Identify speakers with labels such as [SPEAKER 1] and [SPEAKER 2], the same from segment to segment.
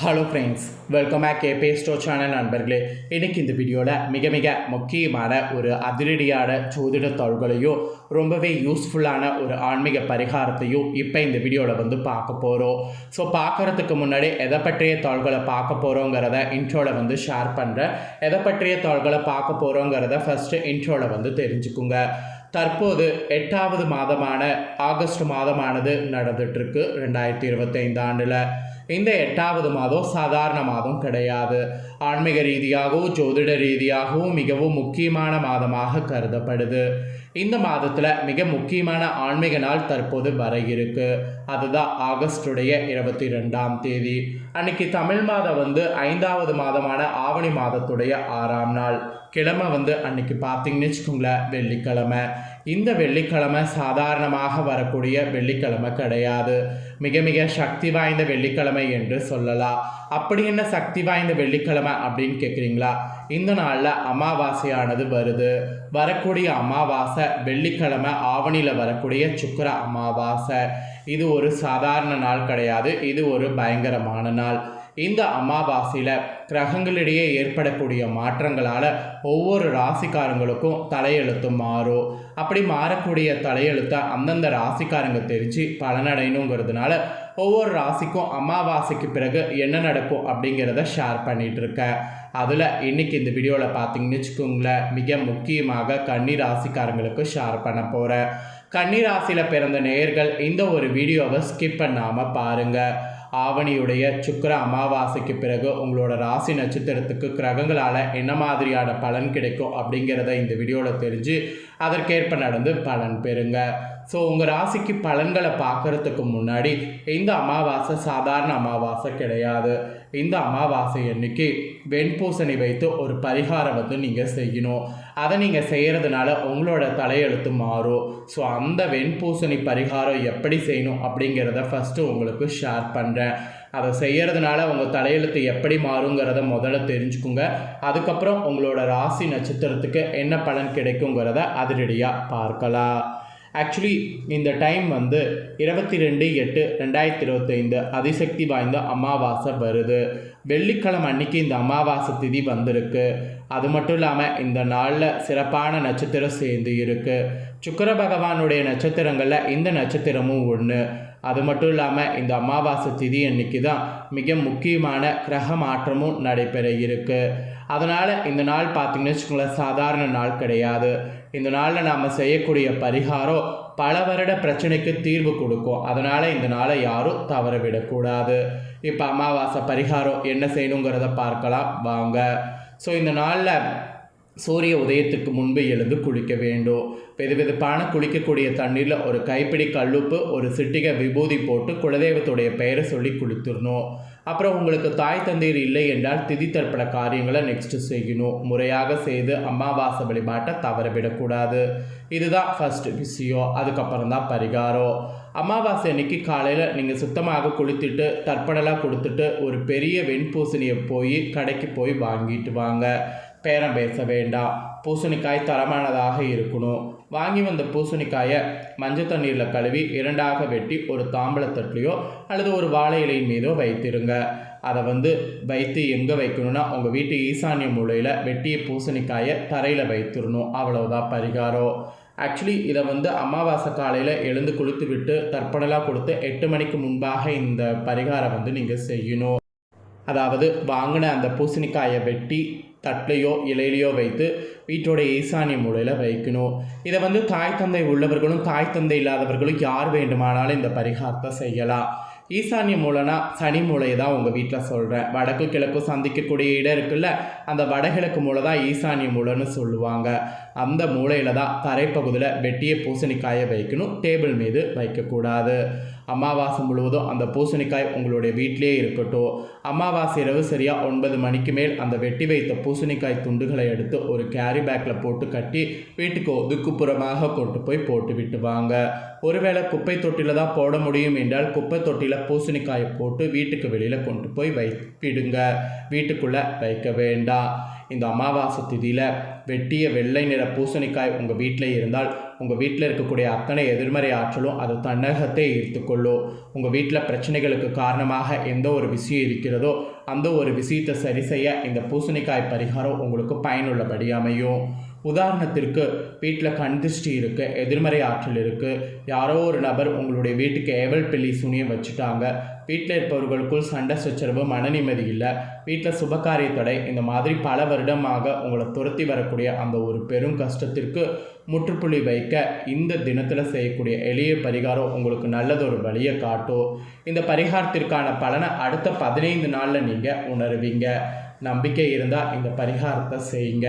[SPEAKER 1] Hello friends welcome back கே பேஸ்டோ channel நண்பர்களே. இன்றைக்கி இந்த வீடியோவில் மிக மிக முக்கியமான ஒரு அதிரடியான ஜோதிட தாள்களையும் ரொம்பவே யூஸ்ஃபுல்லான ஒரு ஆன்மீக பரிகாரத்தையும் இப்போ இந்த வீடியோவில் வந்து பார்க்க போகிறோம் ஸோ பார்க்குறதுக்கு முன்னாடி எதை பற்றிய தாள்களை பார்க்க போகிறோங்கிறத இன்ட்ரோவில் வந்து ஷேர் பண்ணுறேன் எதை பற்றிய தாள்களை பார்க்க போகிறோங்கிறத ஃபஸ்ட்டு இன்ட்ரோவில் வந்து தெரிஞ்சுக்குங்க. தற்போது எட்டாவது மாதமான ஆகஸ்ட் மாதமானது நடந்துகிட்ருக்கு ரெண்டாயிரத்தி இருபத்தைந்து ஆண்டில். இந்த எட்டாவது மாதம் சாதாரண மாதம் கிடையாது. ஆன்மீக ரீதியாகவும் ஜோதிட ரீதியாகவும் மிகவும் முக்கியமான மாதமாக கருதப்படுது. இந்த மாதத்தில் மிக முக்கியமான ஆன்மீக நாள் தற்போது வர இருக்கு. அதுதான் ஆகஸ்டுடைய இருபத்தி ரெண்டாம் தேதி. அன்னைக்கு தமிழ் மாதம் வந்து ஐந்தாவது மாதமான ஆவணி மாதத்துடைய ஆறாம் நாள். கிழமை வந்து அன்னைக்கு பார்த்தீங்கன்னு வச்சுக்கோங்களேன் வெள்ளிக்கிழமை. இந்த வெள்ளிக்கிழமை சாதாரணமாக வரக்கூடிய வெள்ளிக்கிழமை கிடையாது. மிக மிக சக்தி வாய்ந்த வெள்ளிக்கிழமை என்று சொல்லலாம். அப்படி என்ன சக்தி வாய்ந்த வெள்ளிக்கிழமை அப்படின்னு கேட்குறீங்களா இந்த நாளில் அமாவாசையானது வருது. வரக்கூடிய அமாவாசை வெள்ளிக்கிழமை ஆவணியில் வரக்கூடிய சுக்கர அமாவாசை. இது ஒரு சாதாரண நாள் கிடையாது. இது ஒரு பயங்கரமான நாள். இந்த அமாவாசையில் கிரகங்களிடையே ஏற்படக்கூடிய மாற்றங்களால் ஒவ்வொரு ராசிக்காரங்களுக்கும் தலையெழுத்து மாறும். அப்படி மாறக்கூடிய தலையெழுத்தை அந்தந்த ராசிக்காரங்க தெரிஞ்சு பலனடையணுங்கிறதுனால ஒவ்வொரு ராசிக்கும் அமாவாசைக்கு பிறகு என்ன நடக்கும் அப்படிங்கிறத ஷேர் பண்ணிகிட்டு இருக்கேன் அதில் இன்னைக்கு இந்த வீடியோவில் பார்த்தீங்கன்னு வச்சுக்கோங்களேன் மிக முக்கியமாக கன்னி ராசிக்காரங்களுக்கு ஷேர் பண்ண போகிறேன் கன்னி ராசியில் பிறந்த நேயர்கள் இந்த ஒரு வீடியோவை ஸ்கிப் பண்ணாமல் பாருங்கள் ஆவணியுடைய சுக்கர அமாவாசைக்கு பிறகு உங்களோட ராசி நட்சத்திரத்துக்கு கிரகங்களால் என்ன மாதிரியான பலன் கிடைக்கும் அப்படிங்கிறத இந்த வீடியோவில் தெரிஞ்சு அதற்கேற்ப நடந்து பலன் பெறுங்க. ஸோ உங்கள் ராசிக்கு பலன்களை பார்க்கறதுக்கு முன்னாடி இந்த அமாவாசை சாதாரண அமாவாசை கிடையாது. இந்த அமாவாசை அன்னைக்கு வெண்பூசணி வைத்து ஒரு பரிகாரம் வந்து நீங்கள் செய்யணும். அதை நீங்கள் செய்கிறதுனால உங்களோட தலையெழுத்து மாறும். ஸோ அந்த வெண்பூசணி பரிகாரம் எப்படி செய்யணும் அப்படிங்கிறத ஃபஸ்ட்டு உங்களுக்கு ஷேர் பண்ணுறேன் அதை செய்கிறதுனால உங்கள் தலையெழுத்து எப்படி மாறுங்கிறத முதல்ல தெரிஞ்சுக்குங்க. அதுக்கப்புறம் உங்களோட ராசி நட்சத்திரத்துக்கு என்ன பலன் கிடைக்குங்கிறத அதிரடியாக பார்க்கலாம். ஆக்சுவலி இந்த டைம் வந்து இருபத்தி ரெண்டு எட்டு ரெண்டாயிரத்தி இருபத்தைந்து அதிசக்தி வாய்ந்த அமாவாசை வருது. வெள்ளிக்கிழமை அன்னைக்கு இந்த அமாவாசை திதி வந்திருக்கு. அது மட்டும் இல்லாமல் இந்த நாளில் சிறப்பான நட்சத்திரம் சேர்ந்து இருக்குது சுக்கர பகவானுடைய நட்சத்திரங்களில் இந்த நட்சத்திரமும் ஒன்று அது மட்டும் இல்லாமல் இந்த அமாவாசை திதி அன்னைக்கு தான் மிக முக்கியமான கிரக மாற்றமும் நடைபெற இருக்குது அதனால் இந்த நாள் பார்த்திங்கன்னு வச்சுக்கோங்களேன் சாதாரண நாள் கிடையாது. இந்த நாளில் நாம் செய்யக்கூடிய பரிகாரம் பல வருட பிரச்சனைக்கு தீர்வு கொடுக்கும். அதனால் இந்த நாளை யாரும் தவற விடக்கூடாது இப்போ அமாவாசை பரிகாரம் என்ன செய்யணுங்கிறத பார்க்கலாம். வாங்க. ஸோ இந்த நாளில் சூரிய உதயத்துக்கு முன்பு எழுந்து குளிக்க வேண்டும். வெதுவெதுப்பான குளிக்கக்கூடிய தண்ணீரில் ஒரு கைப்பிடி கல்லுப்பு ஒரு சிட்டிகை விபூதி போட்டு குலதெய்வத்துடைய பெயரை சொல்லி குளித்துடணும் அப்புறம் உங்களுக்கு தாய் தந்தையர் இல்லை என்றால் திதி தர்ப்பண காரியங்களை நெக்ஸ்ட்டு செய்யணும். முறையாக செய்து அமாவாசை வழிபாட்டை தவறவிடக்கூடாது இதுதான் ஃபஸ்ட்டு விஷயம். அதுக்கப்புறம் தான் பரிகாரம். அமாவாசை அன்னைக்கு காலையில் நீங்கள் சுத்தமாக குளித்துட்டு தற்பணலாக கொடுத்துட்டு ஒரு பெரிய வெண்பூசணியை போய் கடைக்கு போய் வாங்கிட்டு வாங்க. பேரம் பேச வேண்டாம் பூசணிக்காய் தரமானதாக இருக்கணும். வாங்கி வந்த பூசணிக்காயை மஞ்சள் தண்ணீரில் கழுவி இரண்டாக வெட்டி ஒரு தாம்பளத்தட்டுலையோ அல்லது ஒரு வாழை இலையின் மீதோ வைத்திருங்க. அதை வந்து வைத்து எங்கே வைக்கணும்னா உங்கள் வீட்டு ஈசானிய மூலையில் வெட்டிய பூசணிக்காயை தரையில் வைத்திடணும். அவ்வளவுதான் பரிகாரம். ஆக்சுவலி இதை வந்து அமாவாசை காலையில் எழுந்து குளித்து விட்டு தர்ப்பணலாம் கொடுத்து எட்டு மணிக்கு முன்பாக இந்த பரிகாரம் வந்து நீங்கள் செய்யணும். அதாவது வாங்கின அந்த பூசணிக்காயை வெட்டி தட்டிலையோ இலையிலையோ வைத்து வீட்டோட ஈசானிய மூலையில் வைக்கணும். இதை வந்து தாய் தந்தை உள்ளவர்களும் தாய் தந்தை இல்லாதவர்களும் யார் வேண்டுமானாலும் இந்த பரிகாரத்தை செய்யலாம். ஈசானிய மூலைனா சனி மூலையை தான் உங்கள் வீட்டில் சொல்கிறேன் வடக்கு கிழக்கு சந்திக்கக்கூடிய இடம் இருக்குல்ல அந்த வடகிழக்கு மூலை தான் ஈசானிய மூலைன்னு சொல்லுவாங்க. அந்த மூலையில் தான் தரைப்பகுதியில் வெட்டிய பூசணிக்காயை வைக்கணும். டேபிள் மீது வைக்கக்கூடாது. அமாவாசை முழுவதும் அந்த பூசணிக்காய் உங்களுடைய வீட்டிலே இருக்கட்டும். அமாவாசை இரவு சரியாக ஒன்பது மணிக்கு மேல் அந்த வெட்டி வைத்த பூசணிக்காய் துண்டுகளை எடுத்து ஒரு கேரி பேக்கில் போட்டு கட்டி வீட்டுக்கு ஒதுக்குப்புறமாக கொண்டு போய் போட்டு விட்டு வாங்க. ஒருவேளை குப்பை தொட்டியில் தான் போட முடியும் என்றால் குப்பை தொட்டியில் பூசணிக்காயை போட்டு வீட்டுக்கு வெளியில் கொண்டு போய் வைப்பிடுங்க வீட்டுக்குள்ளே வைக்க வேண்டாம். இந்த அமாவாசை திதியில் வெட்டிய வெள்ளை நிற பூசணிக்காய் உங்கள் வீட்டில் இருந்தால் உங்கள் வீட்டில் இருக்கக்கூடிய அத்தனை எதிர்மறை ஆற்றலும் அது தன்னகத்தை ஈர்த்துக்கொள்ளும் உங்கள் வீட்டில் பிரச்சனைகளுக்கு காரணமாக எந்த ஒரு விஷயம் இருக்கிறதோ அந்த ஒரு விஷயத்தை சரி செய்ய இந்த பூசணிக்காய் பரிகாரம் உங்களுக்கு பயனுள்ளபடி அமையும். உதாரணத்திற்கு வீட்டில் கண் திருஷ்டி இருக்குது எதிர்மறை ஆற்றல் இருக்குது யாரோ ஒரு நபர் உங்களுடைய வீட்டுக்கு ஏவல் பில்லி சுனியம் வச்சுட்டாங்க வீட்டில் இருப்பவர்களுக்குள் சண்டை சச்சரவு மனநிம்மதி இல்லை வீட்டில் சுபகாரிய தடை இந்த மாதிரி பல வருடமாக உங்களை துரத்தி வரக்கூடிய அந்த ஒரு பெரும் கஷ்டத்திற்கு முற்றுப்புள்ளி வைக்க இந்த தினத்தில் செய்யக்கூடிய எளிய பரிகாரம் உங்களுக்கு நல்லதொரு வழியை காட்டும். இந்த பரிகாரத்திற்கான பலனை அடுத்த பதினைந்து நாளில் நீங்கள் உணருவீங்க. நம்பிக்கை இருந்தால் இந்த பரிகாரத்தை செய்யுங்க.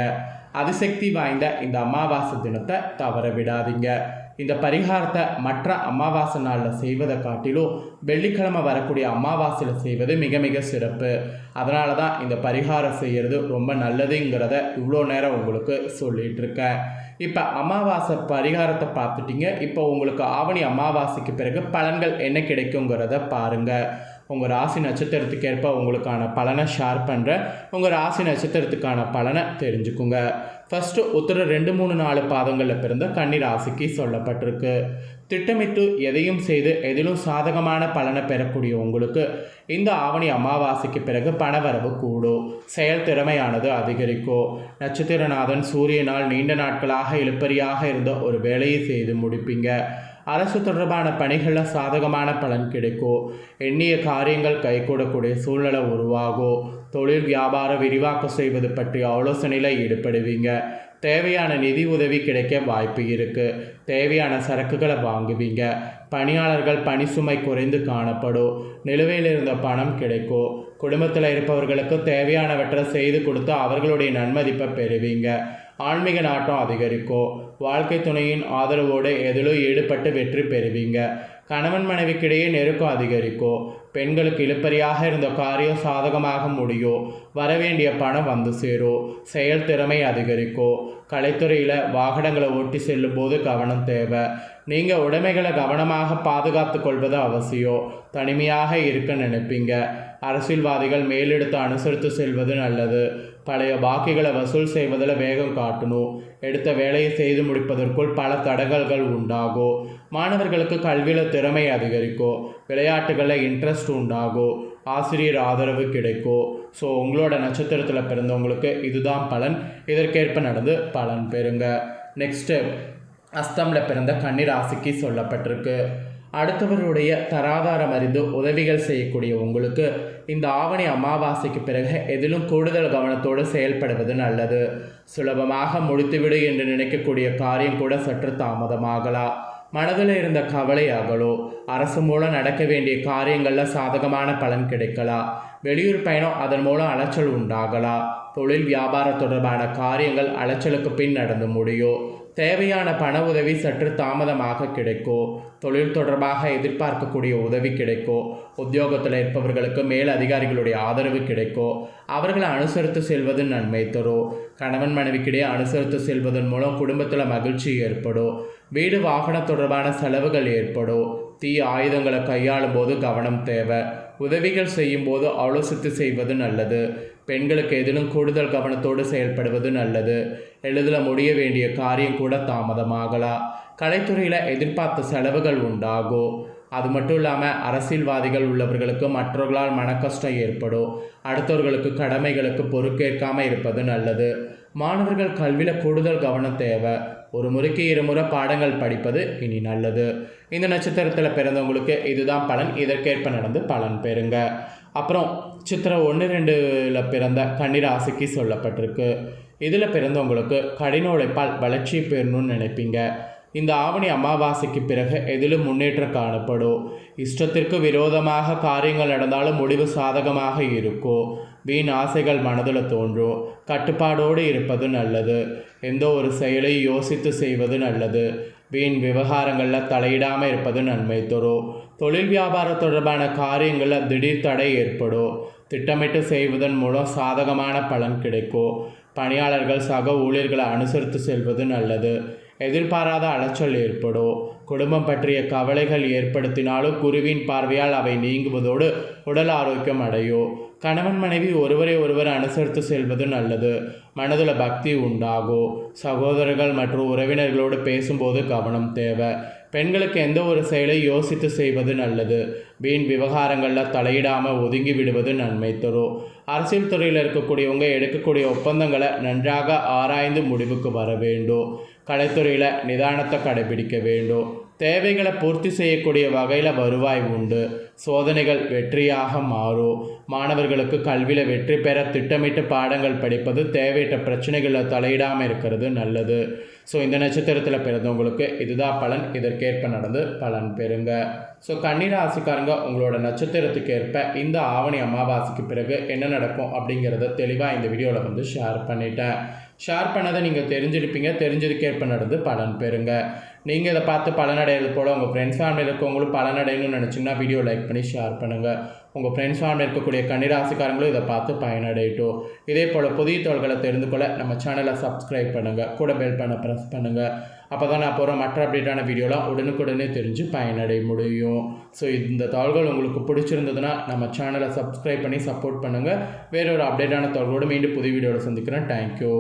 [SPEAKER 1] அதிசக்தி வாய்ந்த இந்த அமாவாசை தினத்தை தவற விடாதீங்க. இந்த பரிகாரத்தை மற்ற அமாவாசை நாளில் செய்வதை காட்டிலும் வெள்ளிக்கிழமை வரக்கூடிய அமாவாசையில் செய்வது மிக மிக சிறப்பு. அதனால தான் இந்த பரிகாரம் செய்கிறது ரொம்ப நல்லதுங்கிறத இவ்வளோ நேரம் உங்களுக்கு சொல்லிகிட்ருக்கேன் இருக்கேன். இப்போ அமாவாசை பரிகாரத்தை பார்த்துட்டீங்க. இப்போ உங்களுக்கு ஆவணி அமாவாசைக்கு பிறகு பலன்கள் என்ன கிடைக்குங்கிறத பாருங்கள் உங்கள் ராசி நட்சத்திரத்துக்கு ஏற்ப உங்களுக்கான பலனை ஷேர் பண்ணுறேன் உங்கள் ராசி நட்சத்திரத்துக்கான பலனை தெரிஞ்சுக்குங்க. ஃபஸ்ட்டு உத்தர ரெண்டு மூணு நாலு பாதங்களில் பிறந்த கன்னி ராசிக்கு சொல்லப்பட்டிருக்கு. திட்டமிட்டு எதையும் செய்து எதிலும் சாதகமான பலனை பெறக்கூடிய உங்களுக்கு இந்த ஆவணி அமாவாசைக்கு பிறகு பணவரவு கூடும். செயல் திறமையானது அதிகரிக்கும். நட்சத்திரநாதன் சூரியனால் நீண்ட நாட்களாக இழுப்பறியாக இருந்த ஒரு வேலையை செய்து முடிப்பீங்க. அரசு தொடர்பான பணிகளில் சாதகமான பலன் கிடைக்கும் எண்ணிய காரியங்கள் கைகூடக்கூடிய சூழ்நிலை உருவாகும் தொழில் வியாபாரம் விரிவாக்கம் செய்வது பற்றிய ஆலோசனையில் ஈடுபடுவீங்க. தேவையான நிதி உதவி கிடைக்க வாய்ப்பு இருக்குது தேவையான சரக்குகளை வாங்குவீங்க. பணியாளர்கள் பணி சுமை குறைந்து காணப்படும் நிலுவையில் இருந்த பணம் கிடைக்கும் குடும்பத்தில் இருப்பவர்களுக்கு தேவையானவற்றை செய்து கொடுத்து அவர்களுடைய நன்மதிப்பை பெறுவீங்க. ஆன்மீக நாட்டம் அதிகரிக்கும் வாழ்க்கை துணையின் ஆதரவோடு எதிலும் ஈடுபட்டு வெற்றி பெறுவீங்க. கணவன் மனைவிக்கிடையே நெருக்கம் அதிகரிக்கும் பெண்களுக்கு இழுப்பறியாக இருந்த காரியம் சாதகமாக முடியும் வரவேண்டிய பணம் வந்து சேரும் செயல் திறமை அதிகரிக்கும் கலைத்துறையில் வாகனங்களை ஓட்டி செல்லும் போது கவனம் தேவை. நீங்கள் உடைமைகளை கவனமாக பாதுகாத்து கொள்வது அவசியம் தனிமையாக இருக்க நினைப்பீங்க. அரசியல்வாதிகள் மேலெடுத்து அனுசரித்து செல்வது நல்லது. பழைய பாக்கிகளை வசூல் செய்வதில் வேகம் காட்டணும். எடுத்த வேலையை செய்து முடிப்பதற்குள் பல தடங்கல்கள் உண்டாகும் மாணவர்களுக்கு கல்வியில் திறமை அதிகரிக்கும் விளையாட்டுகளில் இன்ட்ரெஸ்ட் உண்டாகும் ஆசிரியர் ஆதரவு கிடைக்கும் ஸோ உங்களோட நட்சத்திரத்தில் பிறந்தவங்களுக்கு இதுதான் பலன். இதற்கேற்ப நடந்து பலன் பெறுங்க. நெக்ஸ்ட்டு அஸ்தமில் பிறந்த கன்னிராசிக்கு சொல்லப்பட்டிருக்கு. அடுத்தவருடைய தராதாரம் அறிந்து உதவிகள் செய்யக்கூடிய உங்களுக்கு இந்த ஆவணி அமாவாசைக்கு பிறகு எதிலும் கூடுதல் கவனத்தோடு செயல்படுவது நல்லது. சுலபமாக முடித்துவிடு என்று நினைக்கக்கூடிய காரியம் கூட சற்று தாமதமாகலாம். மனதில் இருந்த கவலை அகலோ. அரசு மூலம் நடக்க வேண்டிய காரியங்களில் சாதகமான பலன் கிடைக்கலாம். வெளியூர் பயணம் அதன் மூலம் அலைச்சல் உண்டாகலாம். தொழில் வியாபாரம் தொடர்பான காரியங்கள் அலைச்சலுக்கு பின் நடந்து முடியும். தேவையான பண உதவி சற்று தாமதமாக கிடைக்கும் தொழில் தொடர்பாக எதிர்பார்க்கக்கூடிய உதவி கிடைக்கும் உத்தியோகத்தில் இருப்பவர்களுக்கு மேல் அதிகாரிகளுடைய ஆதரவு கிடைக்கும் அவர்களை அனுசரித்து செல்வது நன்மை தரும் கணவன் மனைவிக்கிடையே அனுசரித்து செல்வதன் மூலம் குடும்பத்தில் மகிழ்ச்சி ஏற்படும் வீடு வாகனம் தொடர்பான செலவுகள் ஏற்படும் தீ ஆயுதங்களை கையாளும் போது கவனம் தேவை. உதவிகள் செய்யும் போது ஆலோசித்து செய்வது நல்லது. பெண்களுக்கு எதிலும் கூடுதல் கவனத்தோடு செயல்படுவது நல்லது. எளிதில் முடிய வேண்டிய காரியம் கூட தாமதமாகலாம் கலைத்துறையில் எதிர்பார்த்த செலவுகள் உண்டாகும் அது மட்டும் இல்லாமல் அரசியல்வாதிகள் உள்ளவர்களுக்கு மற்றவர்களால் மனக்கஷ்டம் ஏற்படும். அடுத்தவர்களுக்கு கடமைகளுக்கு பொறுப்பேற்காமல் இருப்பது நல்லது. மாணவர்கள் கல்வியில் கூடுதல் கவனம் தேவை. ஒரு முறைக்கு இருமுறை பாடங்கள் படிப்பது இனி நல்லது. இந்த நட்சத்திரத்தில் பிறந்தவங்களுக்கு இதுதான் பலன். இதற்கேற்ப நடந்து பலன் பெறுங்க. அப்புறம் சித்திரை ஒன்று ரெண்டில் பிறந்த கன்னிராசிக்கு சொல்லப்பட்டிருக்கு. இதில் பிறந்தவங்களுக்கு கடின உழைப்பால் வளர்ச்சி பெறணும்னு நினைப்பீங்க. இந்த ஆவணி அமாவாசைக்கு பிறகு எதிலும் முன்னேற்றம் காணப்படும். இஷ்டத்திற்கு விரோதமாக காரியங்கள் நடந்தாலும் முடிவு சாதகமாக இருக்கும். வீண் ஆசைகள் மனதில் தோன்றும். கட்டுப்பாடோடு இருப்பது நல்லது. எந்த ஒரு செயலையும் யோசித்து செய்வது நல்லது. வீண் விவகாரங்களில் தலையிடாமல் இருப்பது நன்மை தரும். தொழில் வியாபாரம் தொடர்பான காரியங்களில் திடீர் தடை ஏற்படும். திட்டமிட்டு செய்வதன் மூலம் சாதகமான பலன் கிடைக்கும். பணியாளர்கள் சக ஊழியர்களை அனுசரித்து செல்வது நல்லது. எதிர்பாராத அலைச்சல் ஏற்படும். குடும்பம் பற்றிய கவலைகள் ஏற்படுத்தினாலும் குருவின் பார்வையால் அவை நீங்குவதோடு உடல் ஆரோக்கியம் அடையும். கணவன் மனைவி ஒருவரை ஒருவர் அனுசரித்து செல்வது நல்லது. மனதில் பக்தி உண்டாகும். சகோதரர்கள் மற்றும் உறவினர்களோடு பேசும்போது கவனம் தேவை. பெண்களுக்கு எந்த ஒரு செயலை யோசித்து செய்வது நல்லது. வீண் விவகாரங்களில் தலையிடாமல் ஒதுங்கி விடுவது நன்மை தரும். அரசியல் துறையில் இருக்கக்கூடியவங்க எடுக்கக்கூடிய ஒப்பந்தங்களை நன்றாக ஆராய்ந்து முடிவுக்கு வர வேண்டும். கலைத்துறையில் நிதானத்தை கடைபிடிக்க வேண்டும். தேவைகளை பூர்த்தி செய்யக்கூடிய வகையில் வருவாய் உண்டு. சோதனைகள் வெற்றியாக மாறும் மாணவர்களுக்கு கல்வியில் வெற்றி பெற திட்டமிட்டு பாடங்கள் படிப்பது தேவையற்ற பிரச்சனைகளில் தலையிடாமல் இருக்கிறது நல்லது. ஸோ இந்த நட்சத்திரத்தில் பிறந்தவங்களுக்கு இதுதான் பலன். இதற்கேற்ப நடந்து பலன் பெறுங்க. ஸோ கன்னிராசிக்காரங்க உங்களோட நட்சத்திரத்துக்கு ஏற்ப இந்த ஆவணி அமாவாசைக்கு பிறகு என்ன நடக்கும் அப்படிங்கிறத தெளிவாக இந்த வீடியோவில் வந்து ஷேர் பண்ணிட்டேன். ஷேர் பண்ணதை நீங்கள் தெரிஞ்சிருப்பீங்க. தெரிஞ்சதுக்கேற்ப நடந்து பலன் பெறுங்க. நீங்கள் இதை பார்த்து பலனடைகிறது போல் உங்கள் ஃப்ரெண்ட்ஸ் ஃபேமிலியில் இருக்கவங்களும் பலனடையணும்னு நினச்சிங்கன்னா வீடியோ லைக் பண்ணி ஷேர் பண்ணுங்கள் உங்கள் ஃப்ரெண்ட்ஸ் ஃபேமிலி இருக்கக்கூடிய கன்னிராசிக்காரங்களும் இதை பார்த்து பயனடையட்டும். இதே போல் புதிய தோள்களை தெரிந்து கொள்ள நம்ம சேனலை சப்ஸ்கிரைப் பண்ணுங்கள் கூட பெல் பண்ண ப்ரெஸ் பண்ணுங்கள் அப்போ தான் நான் போகிற மற்ற அப்டேட்டான வீடியோலாம் உடனுக்குடனே தெரிஞ்சு பயனடைய முடியும். ஸோ இந்த தாள்கள் உங்களுக்கு பிடிச்சிருந்ததுன்னா நம்ம சேனலை சப்ஸ்கிரைப் பண்ணி சப்போர்ட் பண்ணுங்கள் வேறொரு அப்டேட்டான தாள்களோடு மீண்டும் புது வீடியோவில் சந்திக்கிறேன். தேங்க்யூ